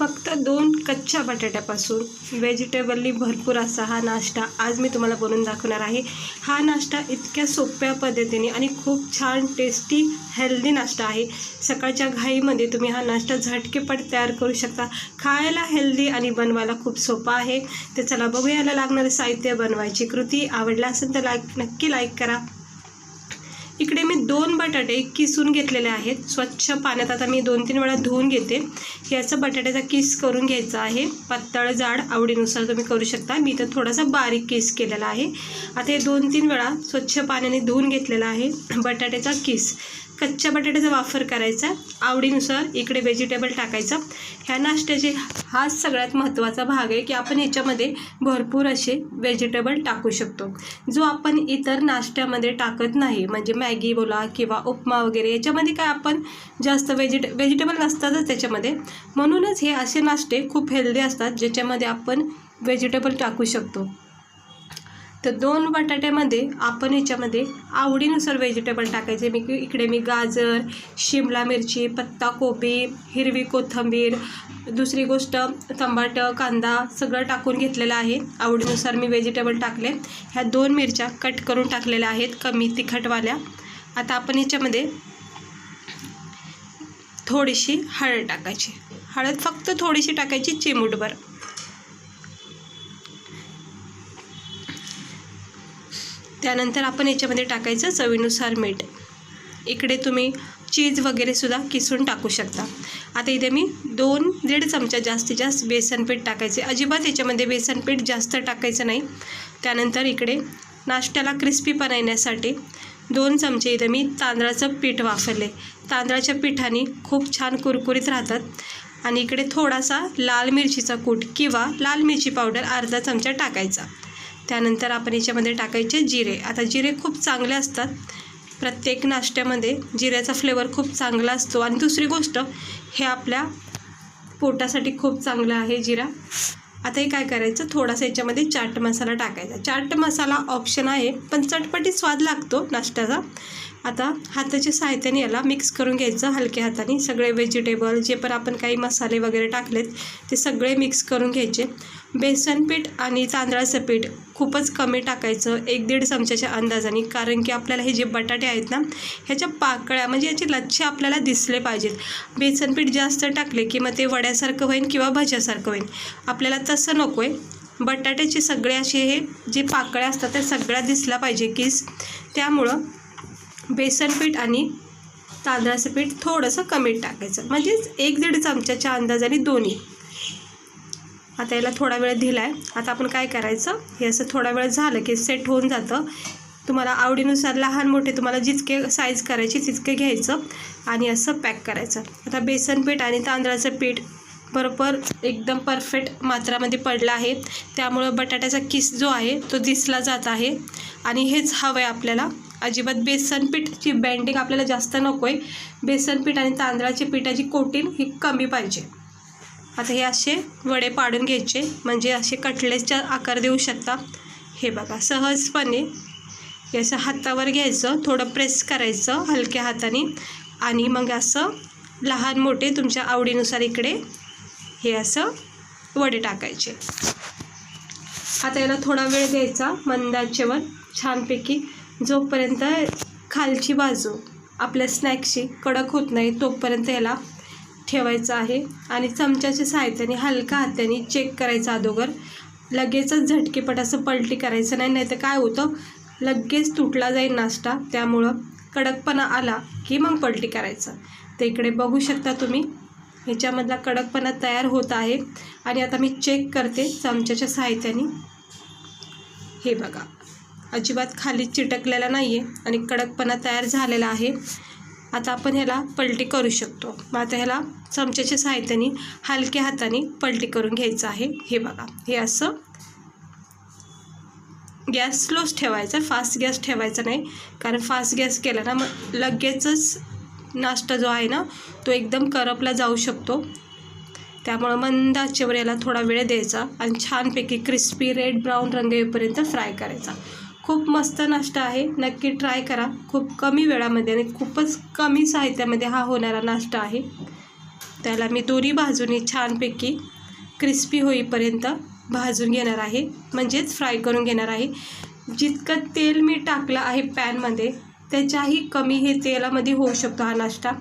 फक्त दोन कच्च्या बटाट्यापासून व्हेजिटेबलनी भरपूर असा हा नाश्ता आज मी तुम्हाला बनवून दाखवणार आहे. हा नाश्ता इतक्या सोप्या पद्धतीने आणि खूप छान टेस्टी हेल्दी नाश्ता आहे. सकाळच्या घाईमध्ये तुम्ही हा नाश्ता झटकेपट तयार करू शकता. खायला हेल्दी आणि बनवायला खूप सोपा आहे. तर चला बघूया याला लागणारं साहित्य बनवायची कृती. आवडला असेल तर लाईक नक्की लाईक करा. इकडे मी दोन बटाटे किसून घेतलेले आहेत. स्वच्छ पाण्यात आता मी दोन तीन वेळा धुवून घेते. याचं बटाट्याचा किस करून घ्यायचा आहे. पातळ जाड आवडीनुसार तुम्ही करू शकता. मी तर थोडासा बारीक किस केलेला आहे. आता हे दोन तीन वेळा स्वच्छ पाण्याने धुवून घेतलेला आहे. बटाट्याचा किस. कच्च्या बटाट्याचा वापर करायचा आवडीनुसार इकडे व्हेजिटेबल टाकायचं. ह्या नाश्त्याचे हाच सगळ्यात महत्त्वाचा भाग आहे की आपण याच्यामध्ये भरपूर असे व्हेजिटेबल टाकू शकतो. जो आपण इतर नाश्त्यामध्ये टाकत नाही म्हणजे मॅगी बोला किंवा उपमा वगैरे याच्यामध्ये काय आपण जास्त व्हेजिटे व्हेजिटेबल नसतातच त्याच्यामध्ये. म्हणूनच हे असे नाश्ते खूप हेल्दी असतात ज्याच्यामध्ये आपण व्हेजिटेबल टाकू शकतो. तर दोन बटाट्यामध्ये आपण याच्यामध्ये आवडीनुसार व्हेजिटेबल टाकायचे. मी इकडे मी गाजर शिमला मिरची पत्ता कोबी हिरवी कोथिंबीर दुसरी गोष्ट टमाटर कांदा सगळं टाकून घेतलेलं आहे. आवडीनुसार मी व्हेजिटेबल टाकले. ह्या दोन मिरच्या कट करून टाकलेल्या आहेत कमी तिखटवाल्या. आता आपण याच्यामध्ये थोडीशी हळद टाकायची. हळद फक्त थोडीशी टाकायची चिमूटभर. त्यानंतर आपण याच्यामध्ये टाकायचं चवीनुसार मीठ. इकडे तुम्ही चीज वगैरेसुद्धा किसून टाकू शकता. आता इथे मी दोन दीड चमचा जास्तीत जास्त बेसन पीठ टाकायचे. अजिबात याच्यामध्ये बेसन पीठ जास्त टाकायचं नाही. त्यानंतर इकडे नाश्त्याला क्रिस्पीपणा येण्यासाठी दोन चमचे इथे मी तांदळाचं पीठ वापरले. तांदळाच्या पिठाने खूप छान कुरकुरीत राहतात. आणि इकडे थोडासा लाल मिरचीचा कूट किंवा लाल मिरची पावडर अर्धा चमचा टाकायचा. त्यानंतर आपण याच्यामध्ये टाकायचे जिरे. आता जिरे खूप चांगले असतात. प्रत्येक नाश्त्यामध्ये जिऱ्याचा फ्लेवर खूप चांगला असतो. आणि दुसरी गोष्ट हे आपल्या पोटासाठी खूप चांगलं आहे जिरा. आता हे काय करायचं? थोडासा याच्यामध्ये चाट मसाला टाकायचा. चाट मसाला ऑप्शन आहे पण चटपटी स्वाद लागतो नाश्त्याचा. आता हाताच्या साहित्याने याला मिक्स करून घ्यायचं हलक्या हाताने. सगळे व्हेजिटेबल जे पण आपण काही मसाले वगैरे टाकलेत ते सगळे मिक्स करून घ्यायचे. बेसन पीठ आणि तांदळाचं पीठ खूपच कमी टाकायचं एक दीड चमच्याच्या अंदाजाने. कारण की आपल्याला हे जे बटाटे आहेत ना ह्याच्या पाकळ्या म्हणजे याचे लच्छे आपल्याला दिसले पाहिजेत. बेसन पीठ जास्त टाकले की मग ते वड्यासारखं होईल किंवा भज्यासारखं होईल आपल्याला तसं नको आहे बटाट्याचे सगळे असे हे जे पाकळ्या असतात त्या सगळ्या दिसला पाहिजे कीस. त्यामुळं बेसन पीठ आणि तांदळाचं पीठ थोडंसं कमी टाकायचं. म्हणजेच एक दीड चमच्याच्या अंदाजाने दोन्ही. आता याला थोडा वेळ दिला आहे आता आपण काय करायचं? हे असं थोडा वेळ झालं की सेट होऊन जातं. तुम्हाला आवडीनुसार लहान मोठे तुम्हाला जितके साईज करायची तितके घ्यायचं आणि असं पॅक करायचं. आता बेसन पीठ आणि तांदळाचं पीठ बरोबर एकदम परफेक्ट मात्रामध्ये पडला आहे. त्यामुळं बटाट्याचा किस जो आहे तो दिसला जात आहे. आणि हेच हवं आहे आपल्याला. अजिबात बेसनपीठची बँडिंग आपल्याला जास्त नको आहे बेसनपीठ आणि तांदळाची पिठाची कोटिंग ही कमी पाहिजे. आता हे असे वडे पाडून घ्यायचे. म्हणजे असे कटलेसच्या आकार देऊ शकता. हे बघा सहजपणे हे असं हातावर घ्यायचं थोडं प्रेस करायचं हलक्या हाताने. आणि मग असं लहान मोठे तुमच्या आवडीनुसार इकडे हे असं वडे टाकायचे. आता याला थोडा वेळ द्यायचा मंदाचेवर छानपैकी. जोपर्यंत खालची बाजू आपल्या स्नॅक्सची कडक होत नाही तोपर्यंत याला ठेवायचं आहे. आणि चमच्याच्या सहाय्याने हलका हाताने चेक करायचा अगोदर. लगेचच झटकेपट असं पलटी करायचं नाही नाही तर काय होतं? लगेच तुटला जाईल नाश्ता. त्यामुळं कडकपणा आला की मग पलटी करायचं. तर इकडे बघू शकता तुम्ही ह्याच्यामधला कडकपणा तयार होत आहे. आणि आता मी चेक करते चमच्याच्या सहाय्याने हे बघा. अजिबात खाली चिटकलेला नाही आहे आणि कडकपणा तयार झालेला आहे. आता आपण ह्याला पलटी करू शकतो. मग आता ह्याला चमच्याच्या सहाय्याने हलक्या हाताने पलटी करून घ्यायचं आहे. हे बघा. हे असं गॅस स्लोच ठेवायचा. फास्ट गॅस ठेवायचा नाही. कारण फास्ट गॅस केला ना मग लगेचच नाश्ता जो आहे ना तो एकदम करपला जाऊ शकतो. त्यामुळं मंद आचेवर याला थोडा वेळ द्यायचा आणि छानपैकी क्रिस्पी रेड ब्राऊन रंग येईपर्यंत फ्राय करायचा. खूप मस्त नाश्ता आहे. नक्की ट्राय करा. खूप कमी वेळामध्ये आणि खूपच कमी साहित्यामध्ये हा होणारा नाश्ता आहे. त्याला मी दोन्ही भाजून छानपैकी क्रिस्पी होईपर्यंत भाजून घेणार आहे. म्हणजेच फ्राय करून घेणार आहे. जितकं तेल मी टाकलं आहे पॅनमध्ये त्याच्याही कमी हे तेलामध्ये होऊ शकतो हा नाश्ता.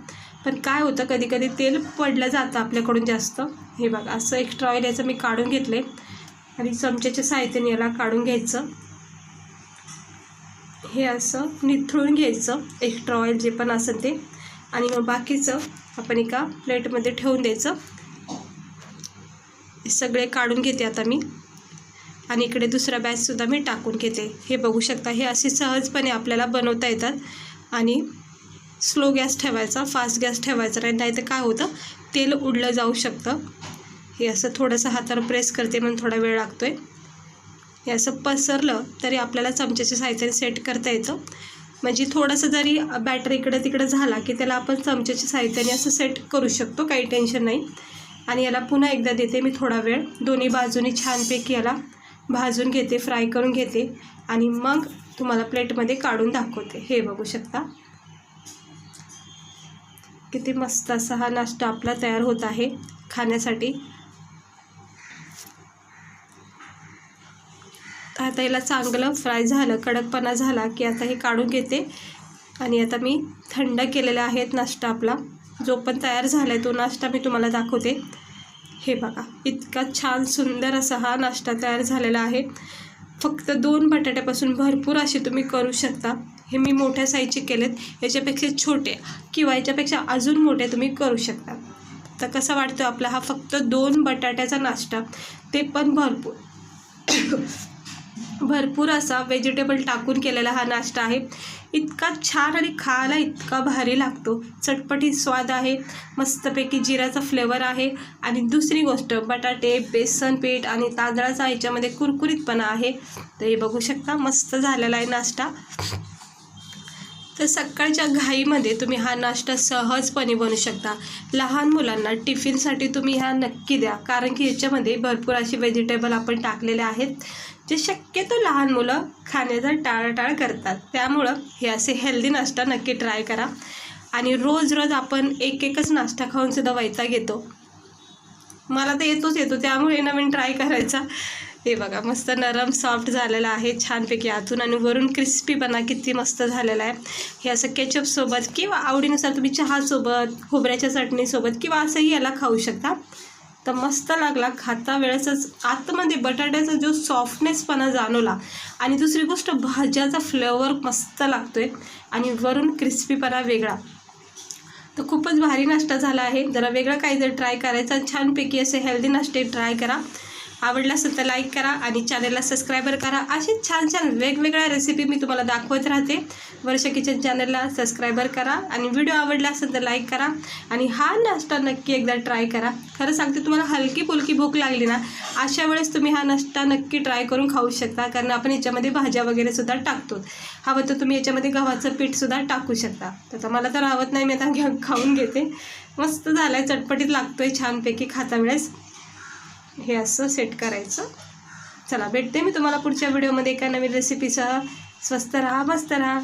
पण काय होतं कधी कधी तेल पडलं जातं आपल्याकडून जास्त. हे बघा असं एक्स्ट्रा ऑइल याचं मी काढून घेतलं आहे आणि चमच्याच्या साहित्याने याला काढून घ्यायचं. हे असं निथळून घ्यायचं एक्स्ट्रा ऑइल जे पण असेल ते. आणि मग बाकीचं आपण एका प्लेटमध्ये ठेवून द्यायचं. हे सगळे काढून घेते आता मी. आणि इकडे दुसरा बॅचसुद्धा मी टाकून घेते. हे बघू शकता हे असे सहजपणे आपल्याला बनवता येतात. आणि स्लो गॅस ठेवायचा फास्ट गॅस ठेवायचा नाही नाहीतर काय होतं तेल उडलं जाऊ शकतं. हे असं थोडंसं हातावर प्रेस करते म्हणून थोडा वेळ लागतो आहे हे असं पसरलं तरी आपल्याला चमच्याच्या साहित्याने सेट करता येतं. म्हणजे थोडंसं जरी बॅटर इकडं तिकडं झाला की त्याला आपण चमच्याच्या साहित्याने असं सेट करू शकतो काही टेन्शन नाही. आणि याला पुन्हा एकदा देते मी थोडा वेळ. दोन्ही बाजूनी छानपैकी याला भाजून घेते फ्राय करून घेते आणि मग तुम्हाला प्लेटमध्ये काढून दाखवते. हे बघू शकता. किती मस्त असा हा नाश्ता आपला तयार होत आहे खाण्यासाठी. आता याला चांगलं फ्राय झालं कडकपणा झाला की आता हे काढून घेते. आणि आता मी थंड केलेला आहे नाश्ता आपला. जो पण तयार झाला आहे तो नाश्ता मी तुम्हाला दाखवते. हे बघा इतका छान सुंदर असा हा नाश्ता तयार झालेला आहे. फक्त दोन बटाट्यापासून भरपूर असे तुम्ही करू शकता. हे मी मोठ्या साईजचे केलेत. याच्यापेक्षा छोटे किंवा याच्यापेक्षा अजून मोठे तुम्ही करू शकता. तर कसा वाटतो आपला हा फक्त दोन बटाट्याचा नाश्ता? ते पण भरपूर. भरपूर असा व्हेजिटेबल टाकून केलेला हा नाश्ता आहे. इतका छान आणि खायला इतका भारी लागतो. चटपटीत स्वाद आहे. मस्तपैकी जिऱ्याचा फ्लेवर आहे. आणि दुसरी गोष्ट बटाटे बेसन पीठ आणि तांदळाचा ह्याच्यामध्ये कुरकुरीतपणा आहे. तर हे बघू शकता मस्त झालेला आहे नाश्ता. तर सकाळच्या घाईमध्ये तुम्ही हा नाश्ता सहजपणे बनवू शकता. लहान मुलांना टिफिनसाठी तुम्ही ह्या नक्की द्या. कारण की याच्यामध्ये भरपूर अशी व्हेजिटेबल आपण टाकलेले आहेत जे शक्यतो लहान मुलं खाण्याचा टाळाटाळ करतात. त्यामुळं हे असे हेल्दी नाश्ता नक्की ट्राय करा. आणि रोज रोज आपण एक एकच नाश्ता खाऊनसुद्धा वैताग येतो. मला तर येतोच येतो. त्यामुळे नवीन ट्राय करायचा. हे बघा मस्त नरम सॉफ्ट झालेला आहे छानपैकी आतून आणि वरून क्रिस्पीपणा किती मस्त झालेला आहे. हे असं केचपसोबत किंवा आवडीनुसार तुम्ही चहासोबत खोबऱ्याच्या चटणीसोबत किंवा असंही याला खाऊ शकता. तर मस्त लागला खाता वेळेसच आतमध्ये बटाट्याचा जो सॉफ्टनेसपणा जाणवला आणि दुसरी गोष्ट भाज्याचा फ्लेवर मस्त लागतोय आणि वरून क्रिस्पीपणा वेगळा. तर खूपच भारी नाश्ता झाला आहे. जरा वेगळं काही जर ट्राय करायचा आणि छानपैकी असे हेल्दी नाश्ते ट्राय करा. आवडला असेल तर लाईक करा आणि चॅनलला सबस्क्रायबर करा. अशी छान छान वेगवेगळ्या रेसिपी मी तुम्हाला दाखवत राहते. वर्ष किचन चॅनलला सबस्क्रायबर करा आणि व्हिडिओ आवडला असेल तर लाईक करा आणि हा नाश्ता नक्की एकदा ट्राय करा. खरं सांगते तुम्हाला हलकी फुलकी भूक लागली ना अशा वेळेस तुम्ही हा नाश्ता नक्की ट्राय करून खाऊ शकता. कारण आपण याच्यामध्ये भाज्या वगैरे सुद्धा टाकतो. हवं तर तुम्ही याच्यामध्ये गव्हाचं पीठसुद्धा टाकू शकता. तर मला तर आवत नाही मी आता घ्या खाऊन घेते. मस्त झालं आहे चटपटीत लागतो आहे छानपैकी खाता वेळेस हे असं सेट करायचं. चला भेटते मी तुम्हाला पुढच्या व्हिडिओमध्ये एका नवीन रेसिपीसह स्वस्त राहा मस्त राहा.